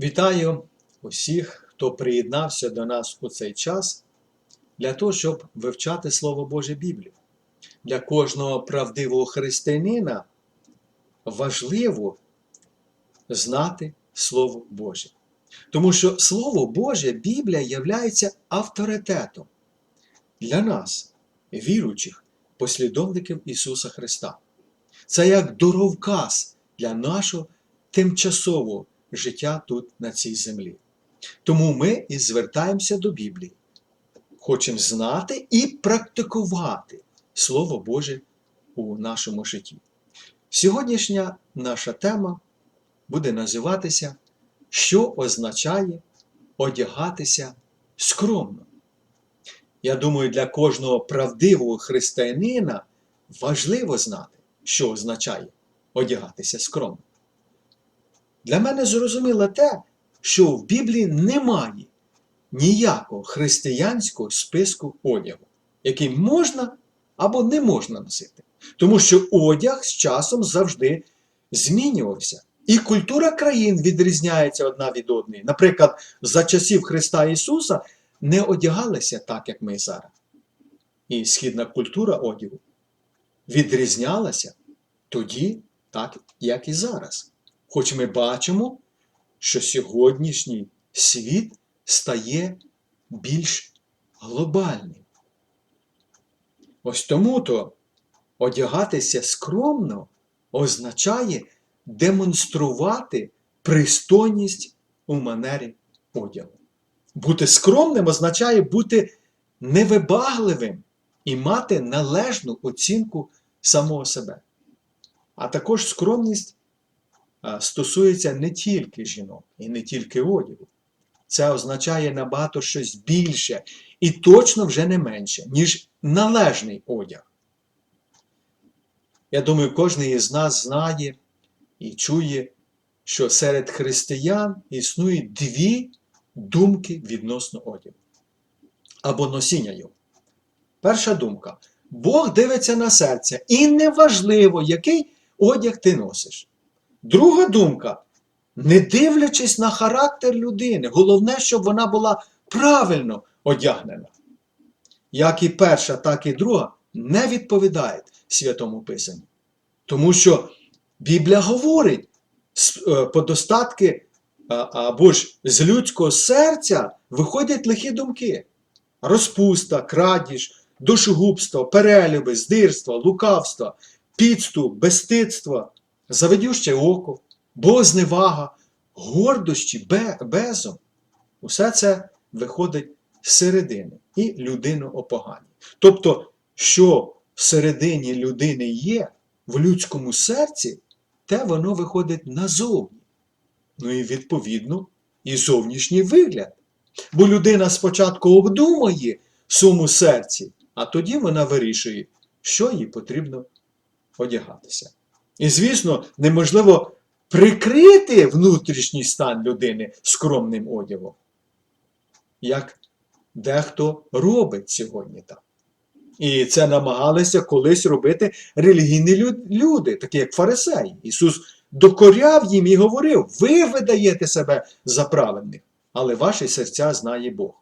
Вітаю усіх, хто приєднався до нас у цей час для того, щоб вивчати Слово Боже Біблію. Для кожного правдивого християнина важливо знати Слово Боже. Тому що Слово Боже, Біблія являється авторитетом для нас, віруючих, послідовників Ісуса Христа. Це як дороговказ для нашого тимчасового життя тут на цій землі. Тому ми і звертаємося до Біблії. Хочемо знати і практикувати Слово Боже у нашому житті. Сьогоднішня наша тема буде називатися Що означає одягатися скромно. Я думаю, для кожного правдивого християнина важливо знати, що означає одягатися скромно. Для мене зрозуміло те, що в Біблії немає ніякого християнського списку одягу, який можна або не можна носити. Тому що одяг з часом завжди змінювався. І культура країн відрізняється одна від одної. Наприклад, за часів Христа Ісуса не одягалися так, як ми зараз. І східна культура одягу відрізнялася тоді, так, як і зараз. Хоч ми бачимо, що сьогоднішній світ стає більш глобальним. Ось тому то одягатися скромно означає демонструвати пристойність у манері одягу. Бути скромним означає бути невибагливим і мати належну оцінку самого себе. А також скромність стосується не тільки жінок і не тільки одягу. Це означає набагато щось більше і точно вже не менше, ніж належний одяг. Я думаю, кожен із нас знає і чує, що серед християн існують дві думки відносно одягу або носіння його. Перша думка: Бог дивиться на серце, і неважливо, який одяг ти носиш. Друга думка: не дивлячись на характер людини, головне, щоб вона була правильно одягнена. Як і перша, так і друга не відповідають Святому Писанню. Тому що Біблія говорить, е, по достатки або ж з людського серця виходять лихі думки. Розпуста, крадіж, душогубство, перелюби, здирство, лукавство, підступ, безстидство, заведюще око, богозневага, гордощі, безом. Усе це виходить з середини і людину опоганює. Тобто, що всередині людини є, в людському серці, те воно виходить назовні. Ну і відповідно і зовнішній вигляд. Бо людина спочатку обдумає своєму серці, а тоді вона вирішує, що їй потрібно одягатися. І, звісно, неможливо прикрити внутрішній стан людини скромним одягом, як дехто робить сьогодні так. І це намагалися колись робити релігійні люди, такі як фарисеї. Ісус докоряв їм і говорив: ви видаєте себе за праведних, але ваші серця знає Бог.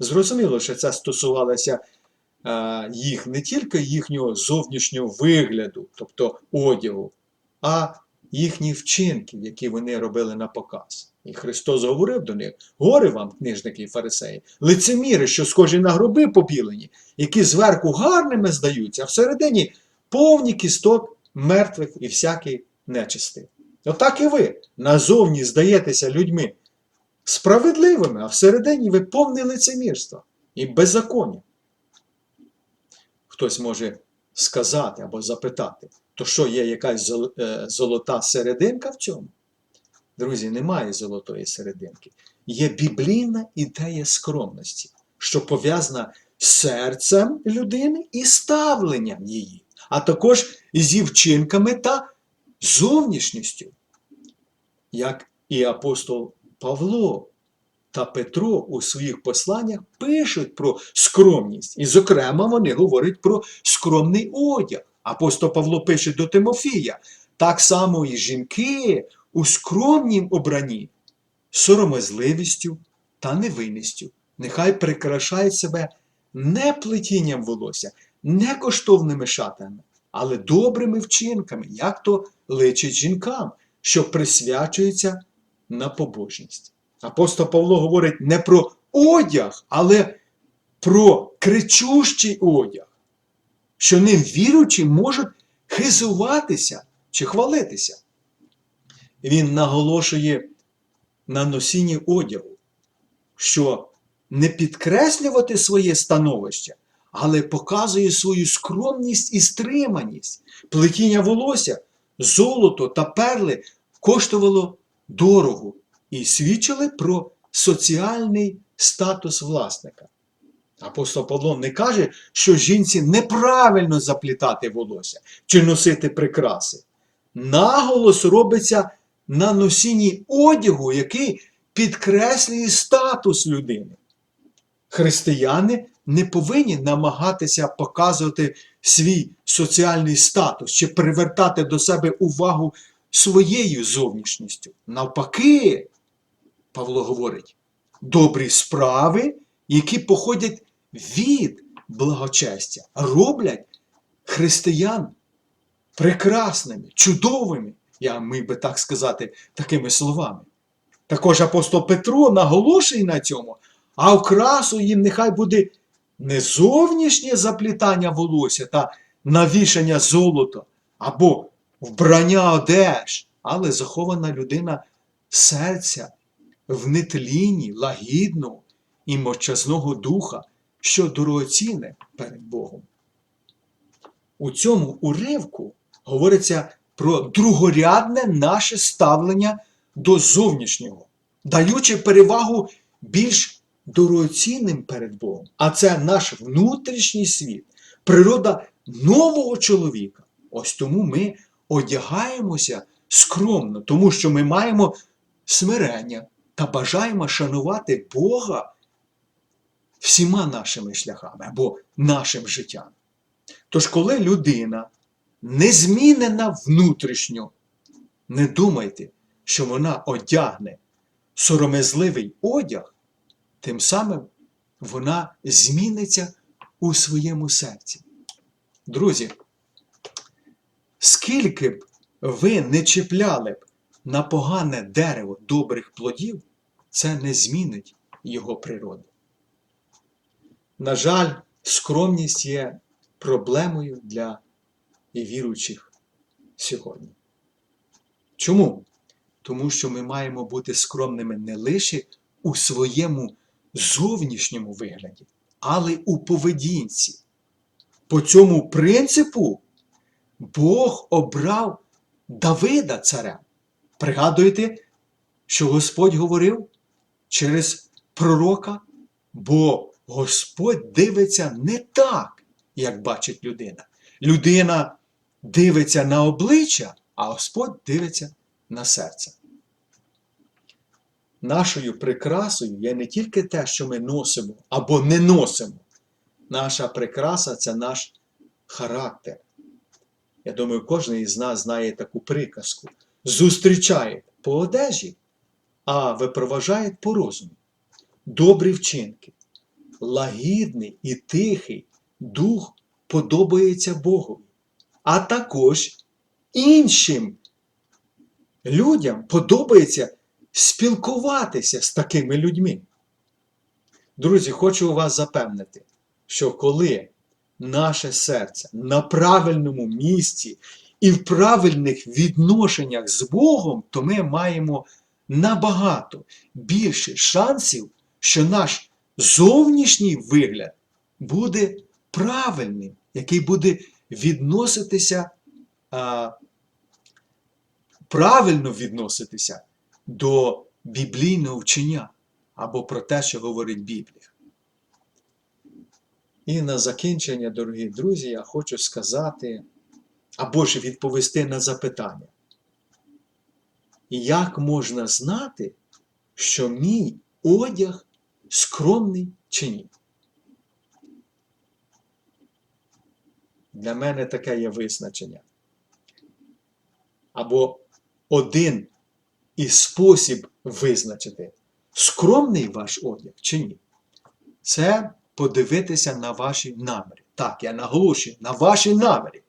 Зрозуміло, що це стосувалося їх не тільки їхнього зовнішнього вигляду, тобто одягу, а їхні вчинки, які вони робили на показ. І Христос говорив до них: горе вам, книжники і фарисеї, лицеміри, що схожі на гроби побілені, які зверху гарними здаються, а всередині повні кісток мертвих і всякий нечистий. Отак і ви назовні здаєтеся людьми справедливими, а всередині ви повне лицемірства і беззаконня. Хтось може сказати або запитати, то що є якась е, золота серединка в цьому? Друзі, немає золотої серединки. Є біблійна ідея скромності, що пов'язана з серцем людини і ставленням її, а також зі вчинками та зовнішністю. Як і апостол Павло та Петро у своїх посланнях пишуть про скромність. І, зокрема, вони говорять про скромний одяг. Апостол Павло пише до Тимофія. Так само і жінки у скромнім обранні соромезливістю та невинністю. Нехай прикрашають себе не плетінням волосся, не коштовними шатами, але добрими вчинками, як то личить жінкам, що присвячуються на побожність. Апостол Павло говорить не про одяг, але про кричущий одяг, що ним віруючі можуть хизуватися чи хвалитися. Він наголошує на носінні одягу, що не підкреслювати своє становище, але показує свою скромність і стриманість. Плетіння волосся, золото та перли коштувало дорого і свідчили про соціальний статус власника. Апостол Павло не каже, що жінці неправильно заплітати волосся чи носити прикраси. Наголос робиться на носінні одягу, який підкреслює статус людини. Християни не повинні намагатися показувати свій соціальний статус чи привертати до себе увагу своєю зовнішністю. Навпаки, Павло говорить, добрі справи, які походять від благочестя, роблять християн прекрасними, чудовими, я міг би так сказати такими словами. Також апостол Петро наголошує на цьому, а окрасу їм нехай буде не зовнішнє заплітання волосся та навішання золота або вбрання одеж, але захована людина серця в нетлінні, лагідного і мовчазного духа, що дорогоцінне перед Богом. У цьому уривку говориться про другорядне наше ставлення до зовнішнього, даючи перевагу більш дорогоцінним перед Богом. А це наш внутрішній світ, природа нового чоловіка. Ось тому ми одягаємося скромно, тому що ми маємо смирення та бажаємо шанувати Бога всіма нашими шляхами або нашим життям. Тож, коли людина не змінена внутрішньо, не думайте, що вона одягне соромезливий одяг, тим самим вона зміниться у своєму серці. Друзі, скільки б ви не чіпляли б на погане дерево добрих плодів, це не змінить його природу. На жаль, скромність є проблемою для і віруючих сьогодні. Чому? Тому що ми маємо бути скромними не лише у своєму зовнішньому вигляді, але й у поведінці. По цьому принципу Бог обрав Давида царем. Пригадуєте, що Господь говорив через пророка, бо Господь дивиться не так, як бачить людина. Людина дивиться на обличчя, а Господь дивиться на серце. Нашою прикрасою є не тільки те, що ми носимо або не носимо. Наша прикраса це наш характер. Я думаю, кожен із нас знає таку приказку. Зустрічає по одежі, а випроважає по розуму. Добрі вчинки, лагідний і тихий дух подобається Богові, а також іншим людям подобається спілкуватися з такими людьми. Друзі, хочу вас запевнити, що коли наше серце на правильному місці і в правильних відношеннях з Богом, то ми маємо набагато більше шансів, що наш зовнішній вигляд буде правильним, який буде відноситися, а, правильно відноситися до біблійного вчення або про те, що говорить Біблія. І на закінчення, дорогі друзі, я хочу сказати або ж відповісти на запитання. Як можна знати, що мій одяг скромний чи ні? Для мене таке є визначення. Або один і спосіб визначити, скромний ваш одяг чи ні. Це подивитися на ваші наміри. Так, я наголошую на ваші наміри,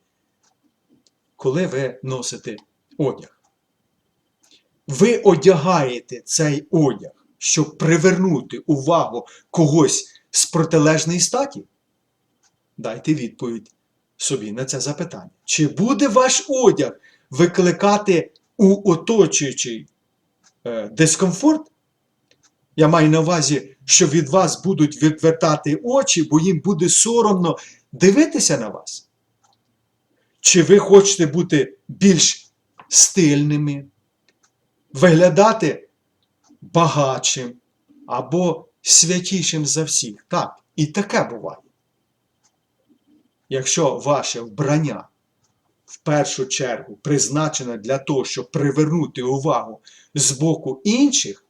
коли ви носите одяг. Ви одягаєте цей одяг, щоб привернути увагу когось з протилежної статі? Дайте відповідь собі на це запитання. Чи буде ваш одяг викликати у оточуючий е, дискомфорт? Я маю на увазі, що від вас будуть відвертати очі, бо їм буде соромно дивитися на вас. Чи ви хочете бути більш стильними, виглядати багатшим або святішим за всіх? Так, і таке буває. Якщо ваше вбрання в першу чергу призначене для того, щоб привернути увагу з боку інших,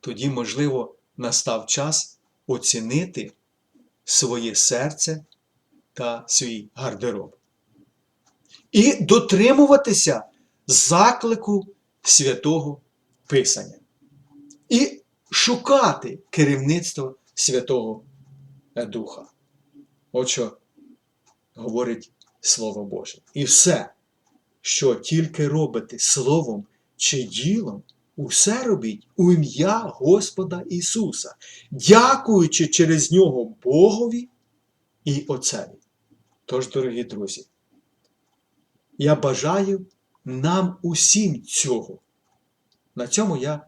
тоді, можливо, настав час оцінити своє серце та свій гардероб. І дотримуватися заклику святого Писання. І шукати керівництво Святого Духа. От що говорить Слово Боже. І все, що тільки робите словом чи ділом, усе робіть у ім'я Господа Ісуса, дякуючи через нього Богові і Отцеві. Тож, дорогі друзі, я бажаю нам усім цього. На цьому я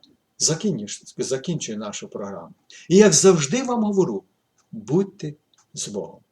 закінчую, нашу програму. І як завжди вам говорю, будьте з Богом.